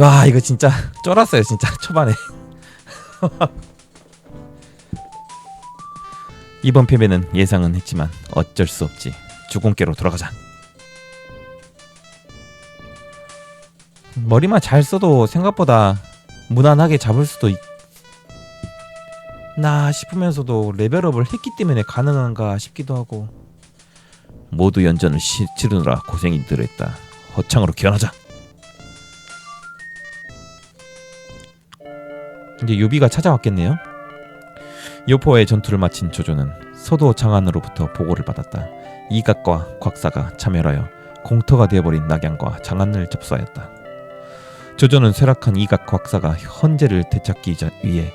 와 이거 진짜 쫄았어요 진짜 초반에. 이번 패배는 예상은 했지만 어쩔 수 없지. 주공께로 돌아가자. 머리만 잘 써도 생각보다 무난하게 잡을 수도 있... 나 싶으면서도 레벨업을 했기 때문에 가능한가 싶기도 하고. 모두 연전을 시, 치르느라 고생이들 했다. 허창으로 기원하자 이제 유비가 찾아왔겠네요. 요포와의 전투를 마친 조조는 서도 장안으로부터 보고를 받았다. 이각과 곽사가 참여하여 공터가 되어버린 낙양과 장안을 접수하였다. 조조는 쇠락한 이각 곽사가 헌제를 되찾기 자- 위해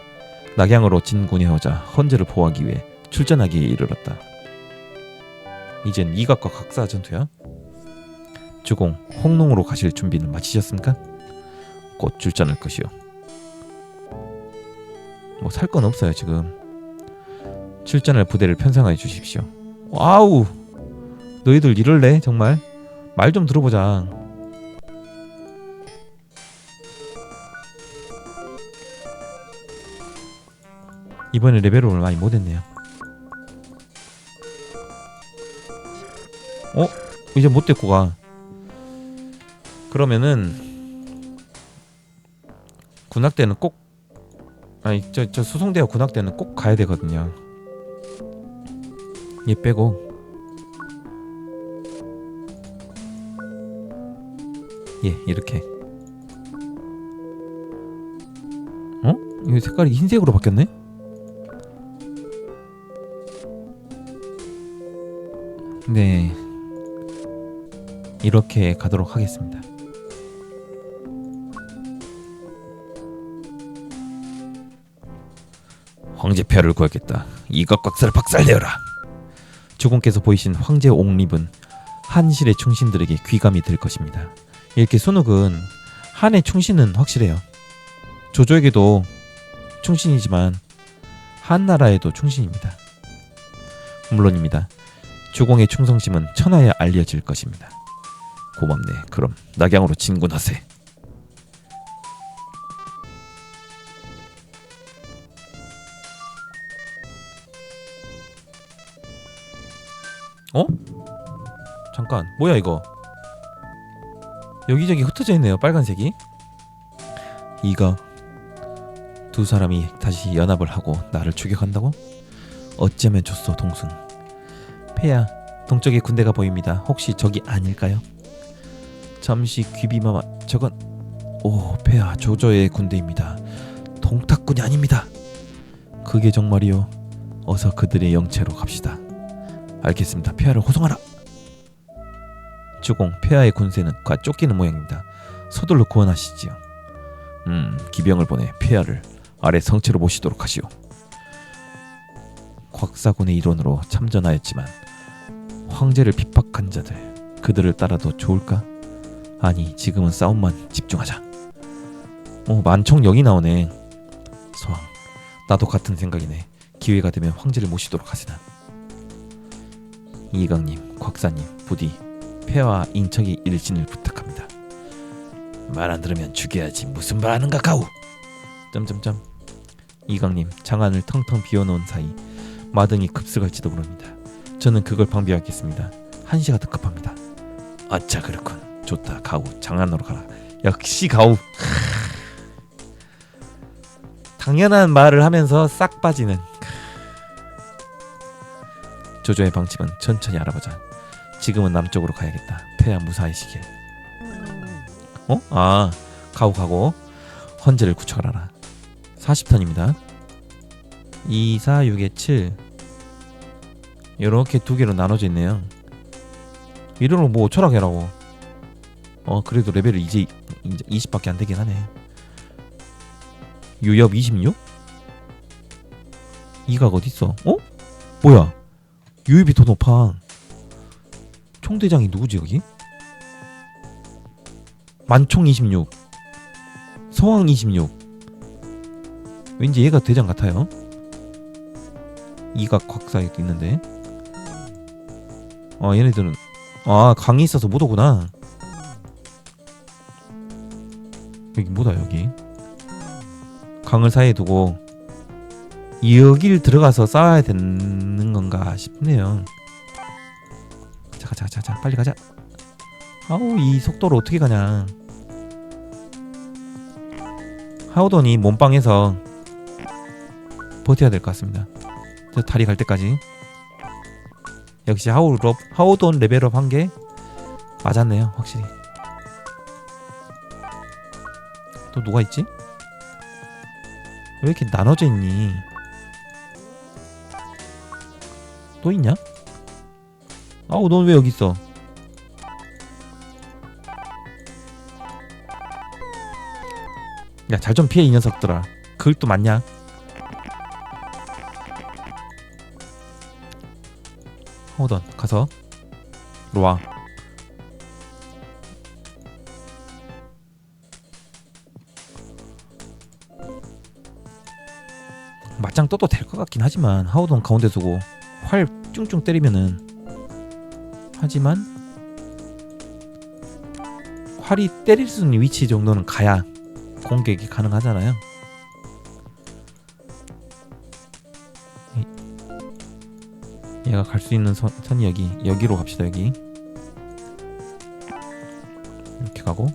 낙양으로 진군해 오자 헌제를 보호하기 위해 출전하기에 이르렀다. 이젠 이각과 곽사 전투야? 주공 홍농으로 가실 준비는 마치셨습니까? 곧 출전할 것이요. 뭐 살 건 없어요 지금. 출전할 부대를 편성해 주십시오. 와우! 너희들 이럴래 정말? 말 좀 들어보자. 이번에 레벨업을 많이 못했네요. 어? 이제 못 데리고 가. 그러면은 군악대는 꼭 아니 저 저 수송대와 군악대는 꼭 가야 되거든요. 얘 빼고 예 이렇게 어? 이거 색깔이 흰색으로 바뀌었네? 네 이렇게 가도록 하겠습니다. 황제폐하를 구하겠다. 이것 곽사를 박살내어라. 주공께서 보이신 황제 옥립은 한실의 충신들에게 귀감이 될 것입니다. 이렇게 순욱은 한의 충신은 확실해요. 조조에게도 충신이지만 한 나라에도 충신입니다. 물론입니다. 주공의 충성심은 천하에 알려질 것입니다. 고맙네. 그럼 낙양으로 진군하세. 잠깐. 뭐야 이거? 여기저기 흩어져 있네요 빨간색이. 이거. 두 사람이 다시 연합을 하고 나를 추격한다고? 어쩌면 좋소 동순. 폐야 동쪽에 군대가 보입니다. 혹시 저기 아닐까요? 잠시 귀비마마 저건 오 폐야 조조의 군대입니다. 동탁군이 아닙니다. 그게 정말이요 어서 그들의 영체로 갑시다. 알겠습니다. 폐하를 호송하라. 주공 폐하의 군세는 과 쫓기는 모양입니다. 서둘러 구원하시지요. 음 기병을 보내 폐하를 아래 성체로 모시도록 하시오. 곽사군의 일원으로 참전하였지만 황제를 핍박한 자들 그들을 따라도 좋을까? 아니 지금은 싸움만 집중하자. 어 여기 나오네. 서왕 나도 같은 생각이네. 기회가 되면 황제를 모시도록 하시나. 이강님, 곽사님, 부디 폐와 인척이 일진을 부탁합니다. 말 안 들으면 죽여야지 무슨 말 하는가 가우. 점점점. 이강님 장안을 텅텅 비워놓은 사이 마등이 급습할지도 모릅니다. 저는 그걸 방비하겠습니다. 한 시가 더 급합니다. 아차 그렇군. 좋다 가우 장안으로 가라. 역시 가우. 당연한 말을 하면서 싹 빠지는 조조의 방침은 천천히 알아보자. 지금은 남쪽으로 가야겠다. 폐하 무사히시길. 어? 아, 가고 가고 헌제를 구축하라. 40턴입니다. 2, 4, 6에 7. 이렇게 두 개로 나눠져 있네요. 이러면 뭐 철학해라고. 어, 그래도 레벨이 이제, 이제 20밖에 안 되긴 하네. 유협 26? 이각 어디 있어? 어? 뭐야? 유입이 더 높아. 총대장이 누구지 여기? 만총 26, 서왕 26. 왠지 얘가 대장 같아요. 이각 곽사에도 있는데. 아 얘네들은 아 강이 있어서 못 오구나. 여기 뭐다 여기 강을 사이에 두고 여길 들어가서 싸워야 되는 건가 싶네요 가자 가자 가자 빨리 가자 아우 이 속도로 어떻게 가냐 하우돈이 몸빵해서 버텨야 될 것 같습니다 저 다리 갈 때까지 역시 하우럽 하우돈 레벨업 한 게 맞았네요 확실히 또 누가 있지? 왜 이렇게 나눠져 있니? 또 있냐? 아우 넌 왜 여기 있어? 야 잘 좀 피해 이 녀석들아 그걸 또 맞냐? 하우던 가서 와 맞짱 떠도 될 것 같긴 하지만 하우돈 가운데 두고 활 쭝쭝 때리면은 하지만 활이 때릴 수 있는 위치 정도는 가야 공격이 가능하잖아요. 이- 얘가 갈 수 있는 선, 선이 여기 여기로 갑시다 여기. 이렇게 가고.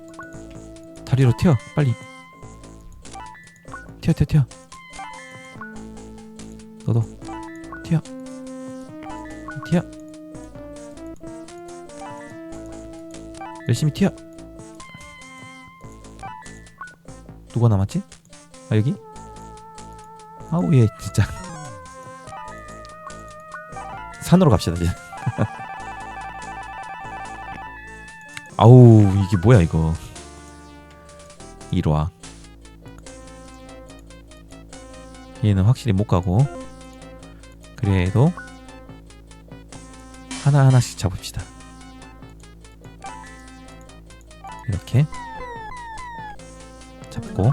다리로 튀어 빨리. 튀어 튀어 튀어. 너도 튀어. 튀어 열심히 튀어 누가 남았지? 아 여기? 아우 얘 진짜 산으로 갑시다 이제 아우 이게 뭐야 이거 이리 와 얘는 확실히 못 가고 그래도 하나하나씩 잡읍시다. 이렇게 잡고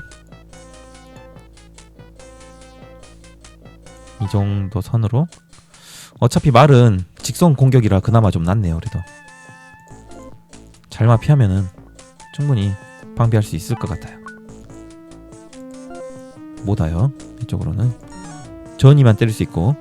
이 정도 선으로 어차피 말은 직선 공격이라 그나마 좀 낫네요. 그래도 잘만 피하면은 충분히 방비할 수 있을 것 같아요. 못 와요 이쪽으로는 전이만 때릴 수 있고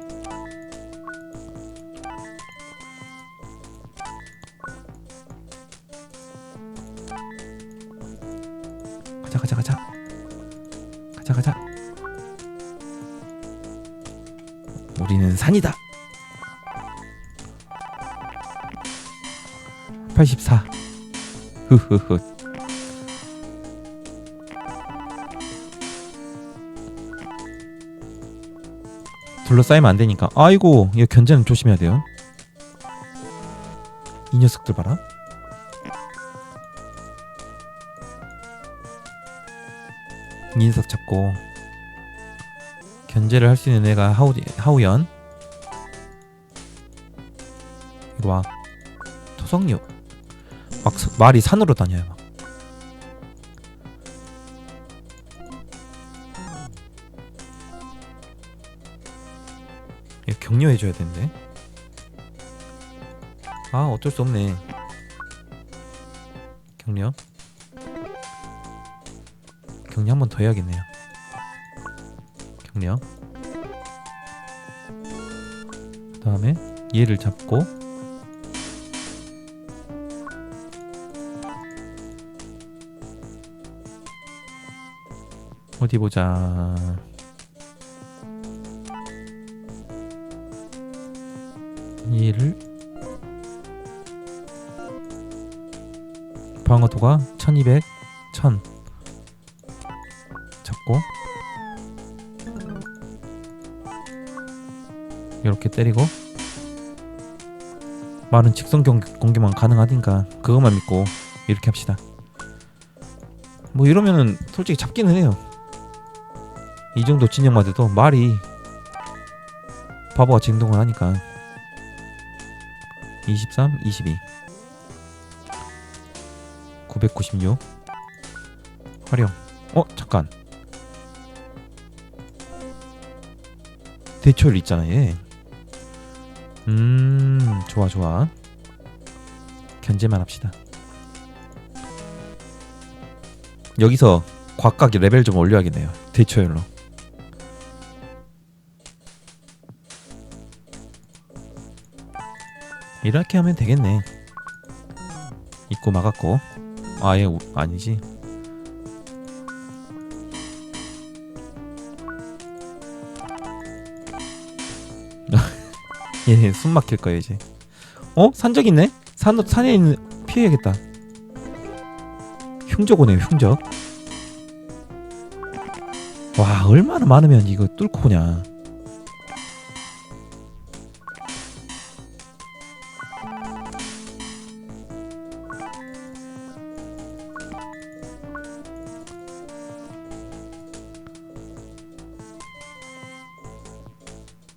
산이다. 84 흐흐흐. 둘러싸이면 안 되니까. 아이고 이거 견제는 조심해야 돼요. 이 녀석들 봐라. 이 녀석 잡고 견제를 할 수 있는 애가 하우, 하우연 와 토성류 막 서- 말이 산으로 다녀요 막. 격려해줘야 되는데. 아 어쩔 수 없네. 격려. 격려 한 번 더 해야겠네요. 격려. 그 다음에 얘를 잡고 어디 보자. 얘를 방어도가 1200 1000 잡고. 이렇게 때리고. 말은 직선 경, 공격만 가능하니까 그것만 믿고 이렇게 합시다. 뭐 이러면은 솔직히 잡기는 해요 이 정도 진영만 돼도 말이 바보같이 행동을 하니까 23, 22 996 활용 어 잠깐 대처율 있잖아 얘 음, 좋아, 좋아. 견제만 합시다. 여기서 곽각 레벨 좀 올려야겠네요. 대처율로. 이렇게 하면 되겠네. 입구 막았고. 아예 우- 아니지. 얘 숨 막힐 거야 이제. 어? 산적 있네? 산 산에 있는 피해야겠다. 흉적 오네요 흉적. 와 얼마나 많으면 이거 뚫고 오냐.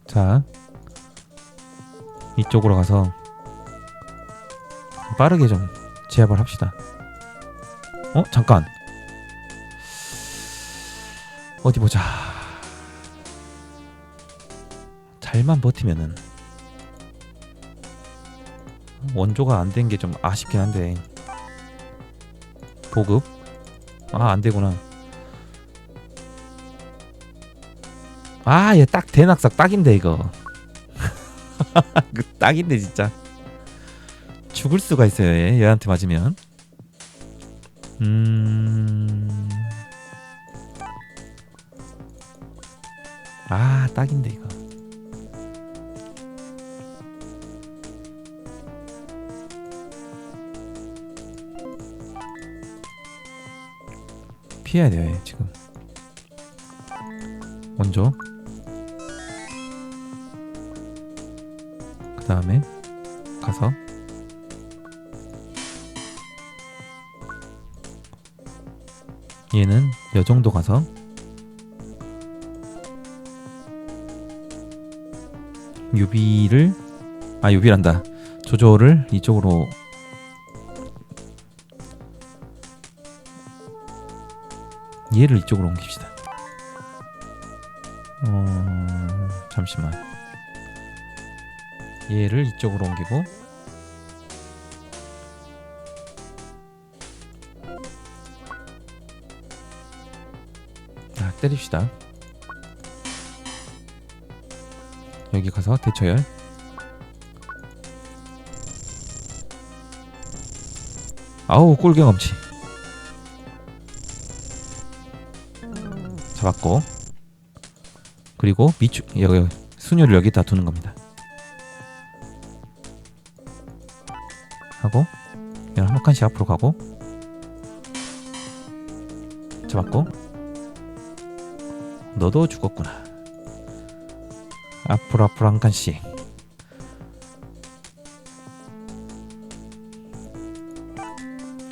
자 이쪽으로 가서 빠르게 좀 제압을 합시다. 어 잠깐 어디 보자. 잘만 버티면은 원조가 안 된 게 좀 아쉽긴 한데 보급 아 안 되구나. 아, 얘 딱 대낙삭 딱인데 이거. 그 딱인데 진짜. 죽을 수가 있어요. 얘 얘한테 맞으면. 음. 아, 딱인데 이거. 피해야 얘 지금. 먼저 다음에 가서 얘는 요 정도 가서 유비를 아 유비란다. 조조를 이쪽으로 얘를 이쪽으로 옮깁시다. 어 잠시만 얘를 이쪽으로 옮기고. 자 때립시다. 여기 가서 대처열. 아우 꿀경험치. 잡았고. 그리고 미추 여기 순혈을 여기다 두는 겁니다 한 칸씩 앞으로 가고. 잡았고. 너도 죽었구나. 앞으로 앞으로 한 칸씩.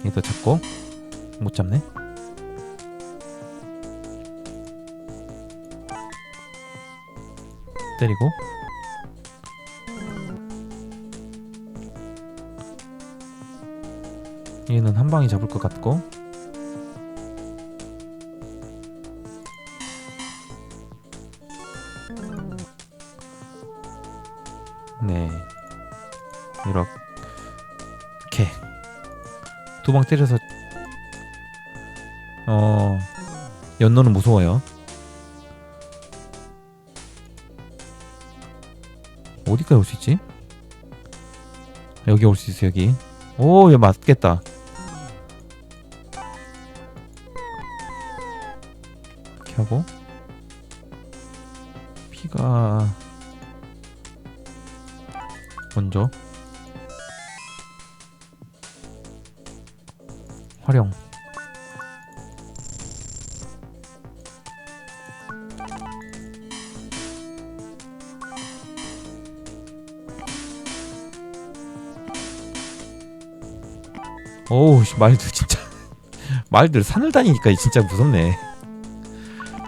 얘도 잡고. 못 잡네. 때리고 얘는 한 방에 잡을 것 같고. 네. 이렇게. 두 방 때려서. 어 연노는 무서워요. 어디까지 올 수 있지? 여기 올 수 있어 여기. 오, 얘 맞겠다. 하고 피가 먼저 활용. 씨, 말들 진짜. 말들 산을 다니니까 진짜 무섭네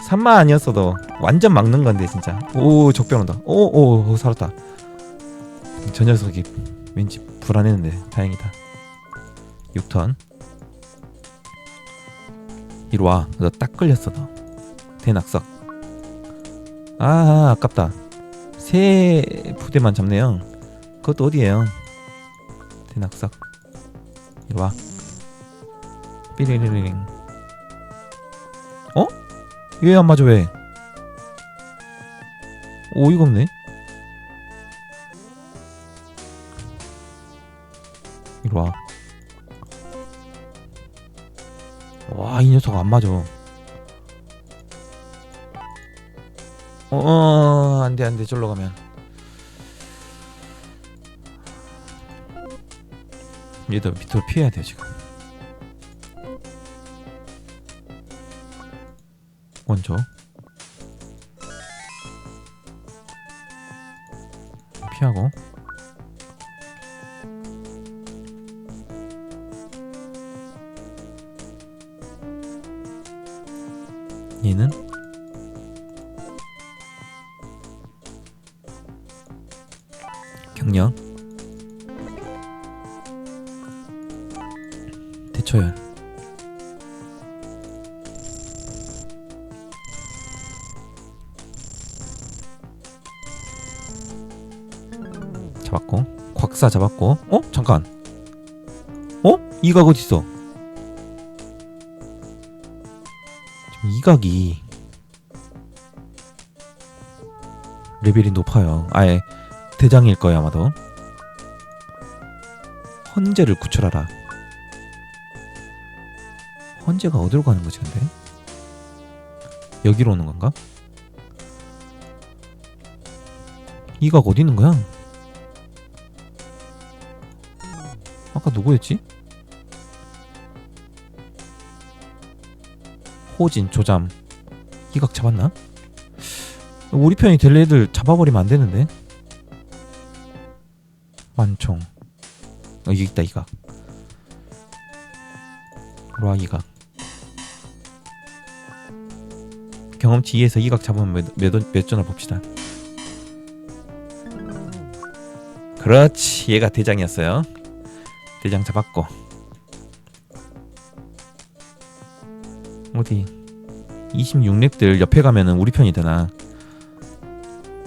산만 아니었어도 완전 막는 건데 진짜. 오 적병 온다. 오오 오, 살았다. 저 녀석이 왠지 불안했는데 다행이다. 6턴. 이리 와너 딱 걸렸어 너. 대낙석. 아 아깝다. 세 부대만 잡네요. 그것도 어디에요? 대낙석. 이리 와. 삐리리링. 어? 왜안 맞아 왜? 어이가 없네. 이리 와. 와, 이 녀석 안 맞아. 어, 어, 안 돼, 안 돼, 절로 가면. 얘도 밑으로 피해야 돼요, 지금. 먼저. 피하고. 곽사 잡았고 어? 잠깐. 어? 이각 어디 있어 이각이 레벨이 높아요. 아예 대장일 거야 아마도. 헌재를 구출하라. 헌재가 어디로 가는 거지 근데? 여기로 오는 건가? 이각 어디 있는 거야 아까 누구였지? 호진, 조잠. 이각 잡았나? 우리 편이 될 애들 잡아버리면 안 되는데. 만총. 어, 여기 있다 이각. 로아 이각. 경험치 2에서 이각 잡으면 몇, 몇, 몇 전을 봅시다. 그렇지 얘가 대장이었어요 대장 잡았고. 어디? 26렙들 옆에 가면은 우리 편이 되나.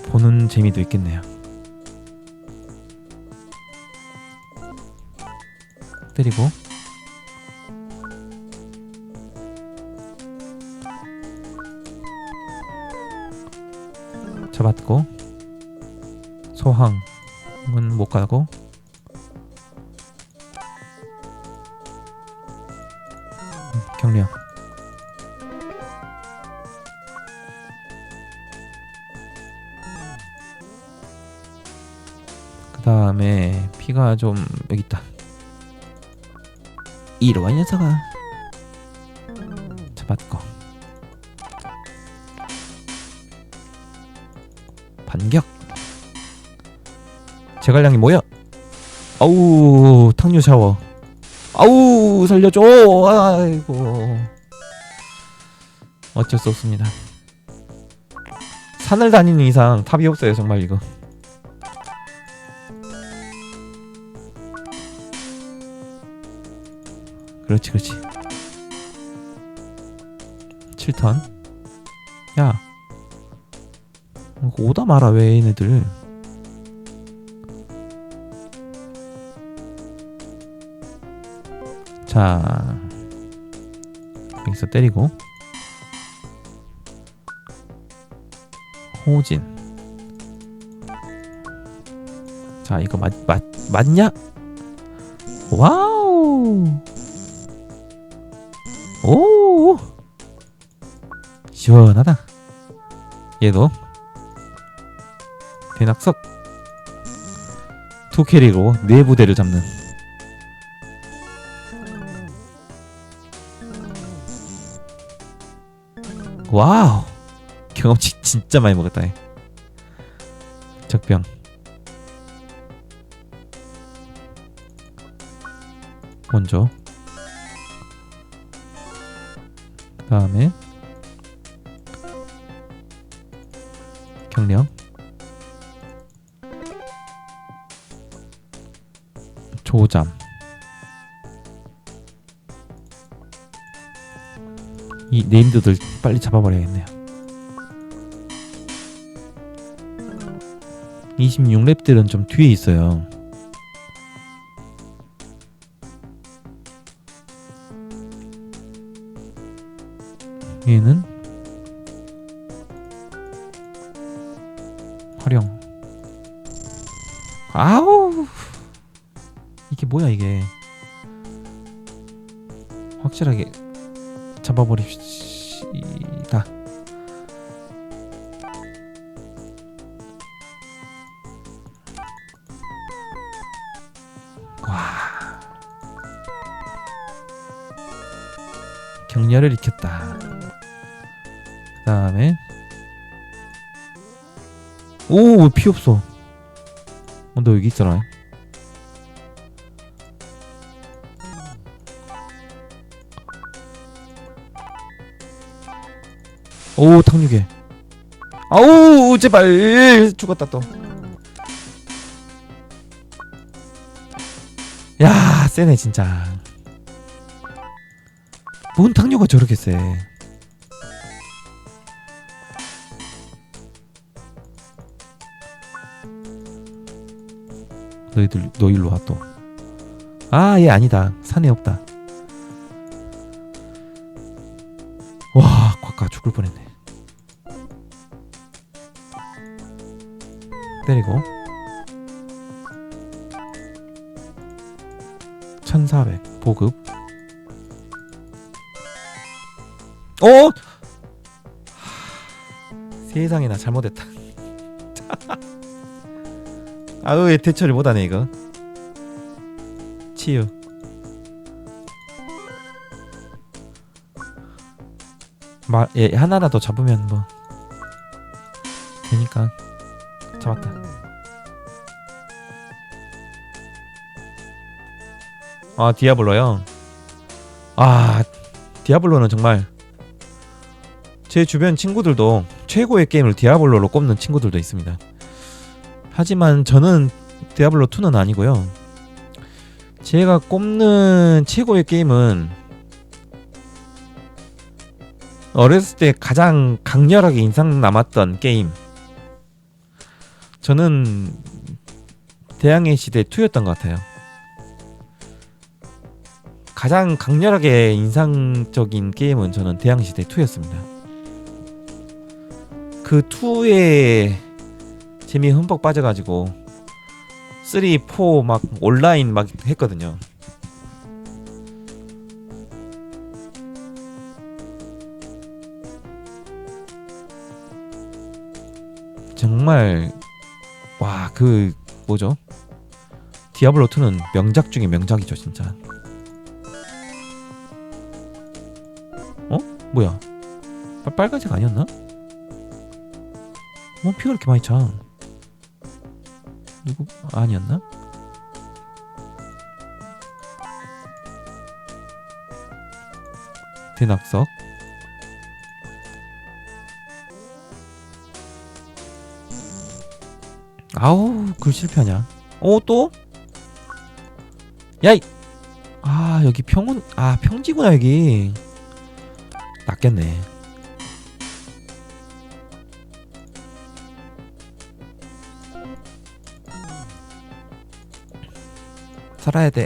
보는 재미도 있겠네요. 때리고. 잡았고. 소항은 못 가고 좀 여기 있다. 이리 와 이 녀석아. 잡았고. 반격. 제갈량이 뭐야? 아우 탕류 샤워. 아우 살려줘. 아이고. 어쩔 수 없습니다. 산을 다니는 이상 답이 없어요 정말 이거 그렇지 그렇지. 7턴. 야. 어, 오다 마라 왜 얘네들. 자. 여기서 때리고. 호진. 자 이거 맞, 맞, 맞냐? 와우 오 시원하다. 얘도 대낙석. 투 캐리로 네 부대를 잡는. 와우 경험치 진짜 많이 먹었다 얘. 적병. 먼저 다음에 경량 조잠. 이 네임드들 빨리 잡아버려야겠네요. 26렙들은 좀 뒤에 있어요 얘는 활용. 아우! 이게 뭐야 이게? 확실하게 잡아버립시다 오피 없어? 어, 너 여기 있잖아. 오 탕육에 아우 제발. 죽었다 또. 야, 세네 진짜. 뭔 탕류가 저렇게 세? 너희들 너 일로 와 또. 아, 얘 아니다. 산에 없다. 와, 꽉가 죽을 뻔했네. 때리고 1400 보급 어? 하, 세상에 나 잘못했다 아우 왜 대처를 못하네 이거. 치유. 마, 예, 하나라도 잡으면 뭐. 되니까. 잡았다. 아 디아블로요. 아 디아블로는 정말 제 주변 친구들도 최고의 게임을 디아블로로 꼽는 친구들도 있습니다. 하지만 저는 디아블로 2는 아니고요. 제가 꼽는 최고의 게임은 어렸을 때 가장 강렬하게 인상 남았던 게임. 저는 대항해 시대 2였던 것 같아요. 가장 강렬하게 인상적인 게임은 저는 대항시대 2였습니다. 그 2에 재미 흠뻑 빠져가지고 3, 4 막 온라인 막 했거든요. 정말 와 그 뭐죠? 디아블로 2는 명작 중에 명작이죠 진짜. 뭐야? 빨, 빨간색 아니었나? 뭐 피가 이렇게 많이 차? 누구 아, 아니었나? 대낙석 아우 글 실패하냐? 어 또? 야이 아 여기 평원 아 평지구나 여기 낫겠네. 살아야 돼.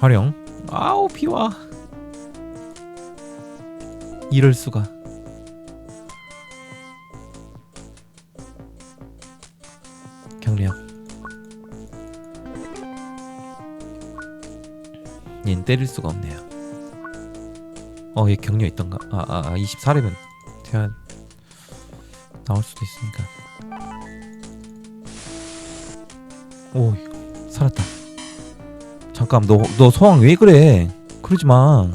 활용. 아우 비와. 이럴 수가. 때릴 수가 없네요 어 얘 격려 있던가? 아 아 아, 24레면 돼야 나올 수도 있으니까. 오 살았다. 잠깐 너 너 소황 왜 그래? 그러지 마.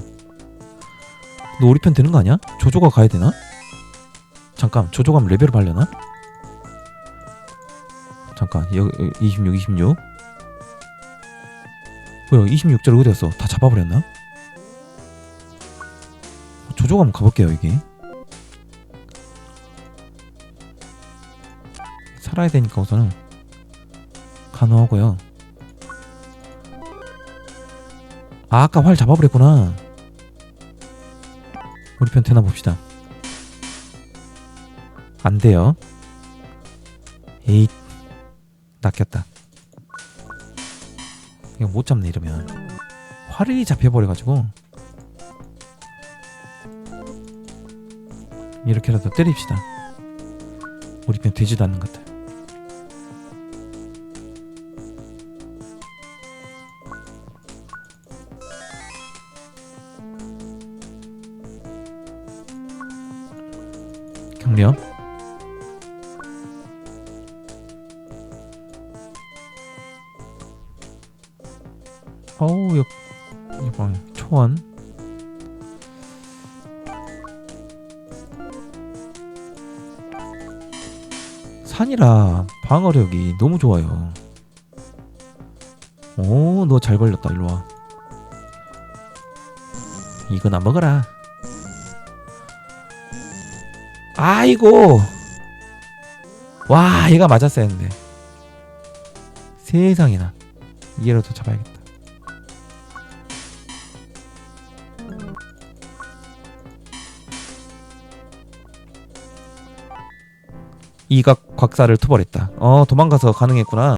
너 우리 편 되는 거 아니야? 조조가 가야 되나? 잠깐 조조 가면 레벨을 발려나? 잠깐 여기 26 26 뭐야 26절 어디 갔어? 다 잡아버렸나 조조 한번 가볼게요 여기 살아야 되니까 우선은 간호하고요. 아 아까 활 잡아버렸구나. 우리 편 되나 봅시다. 안 돼요. 에이 낚였다. 이거 못 잡네 이러면. 화를 잡혀버려가지고 이렇게라도 때립시다. 우리 편 되지도 않는 것들. 경련 어우 여 이거 초원 산이라 방어력이 너무 좋아요. 오 너 잘 걸렸다. 일로 와. 이건 안 먹어라. 아이고. 와 얘가 맞았어야 했는데. 세상에나. 얘라도 잡아야겠다 이각 곽사를 투벌했다. 어 도망가서 가능했구나